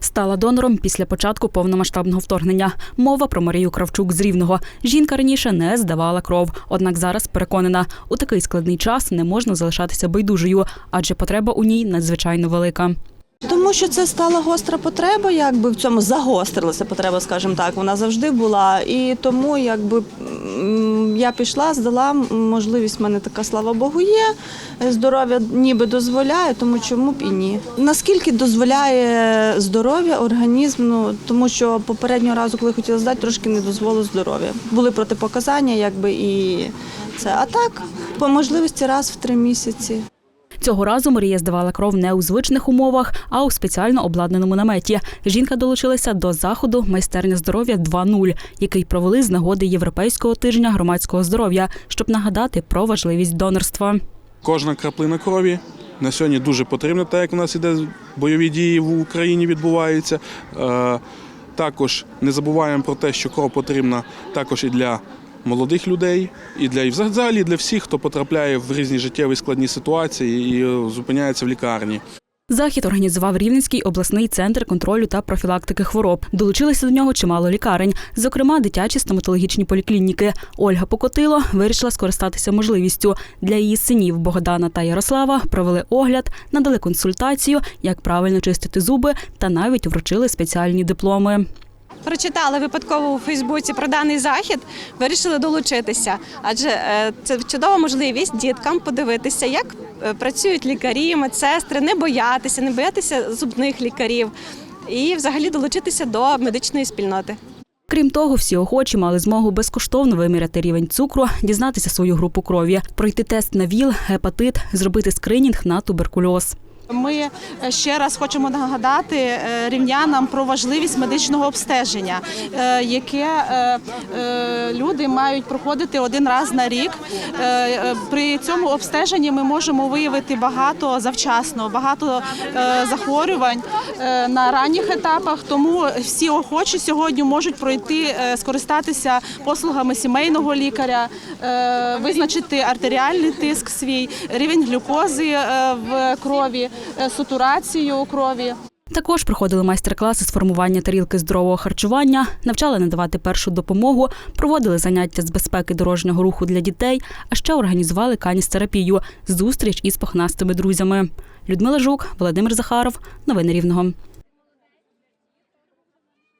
Стала донором після початку повномасштабного вторгнення. Мова про Марію Кравчук з Рівного. Жінка раніше не здавала кров, однак зараз переконана, у такий складний час не можна залишатися байдужою, адже потреба у ній надзвичайно велика. Тому що це стала гостра потреба, якби в цьому загострилася потреба, скажімо так, вона завжди була. І тому якби я пішла, здала можливість в мене така, слава Богу, є. Здоров'я ніби дозволяє, тому чому б і ні. Наскільки дозволяє здоров'я, організм, ну тому що попереднього разу, коли хотіла здати, трошки не дозволило здоров'я. Були протипоказання, якби і це. А так, по можливості раз в три місяці. Цього разу Марія здавала кров не у звичних умовах, а у спеціально обладнаному наметі. Жінка долучилася до заходу майстерня здоров'я 2.0», який провели з нагоди Європейського тижня громадського здоров'я, щоб нагадати про важливість донорства. Кожна краплина крові на сьогодні дуже потрібна, так як у нас іде бойові дії в Україні відбуваються. Е, Також не забуваємо про те, що кров потрібна також і для молодих людей, і для і взагалі для всіх, хто потрапляє в різні життєві складні ситуації і е, зупиняється в лікарні. Захід організував Рівненський обласний центр контролю та профілактики хвороб. Долучилися до нього чимало лікарень, зокрема дитячі стоматологічні поліклініки. Ольга Покотило вирішила скористатися можливістю. Для її синів Богдана та Ярослава провели огляд, надали консультацію, як правильно чистити зуби, та навіть вручили спеціальні дипломи. Прочитали випадково у Фейсбуці про даний захід, вирішили долучитися, адже е, це чудова можливість діткам подивитися, як е, працюють лікарі, медсестри, не боятися, не боятися зубних лікарів і взагалі долучитися до медичної спільноти. Крім того, всі охочі мали змогу безкоштовно виміряти рівень цукру, дізнатися свою групу крові, пройти тест на ВІЛ, гепатит, зробити скринінг на туберкульоз. Ми е, ще раз хочемо нагадати е, рівнянам про важливість медичного обстеження, е, яке люди мають проходити один раз на рік. При цьому обстеженні ми можемо виявити багато завчасно, багато захворювань на ранніх етапах. Тому всі охочі сьогодні можуть пройти, скористатися послугами сімейного лікаря, визначити артеріальний тиск свій, рівень глюкози в крові, сатурацію у крові. Також проходили майстер-класи з формування тарілки здорового харчування, навчали надавати першу допомогу, проводили заняття з безпеки дорожнього руху для дітей, а ще організували каністерапію – зустріч із похнастими друзями. Людмила Жук, Володимир Захаров. Новини Рівного.